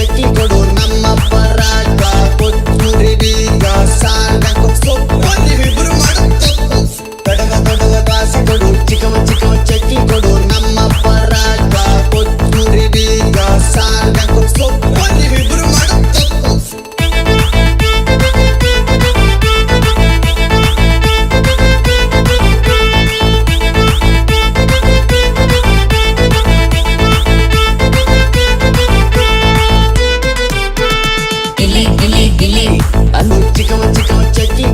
கட்டி கொடு நம்ம பராஜா பொத்துரி అన్ని చికమ చికమ చచ్చి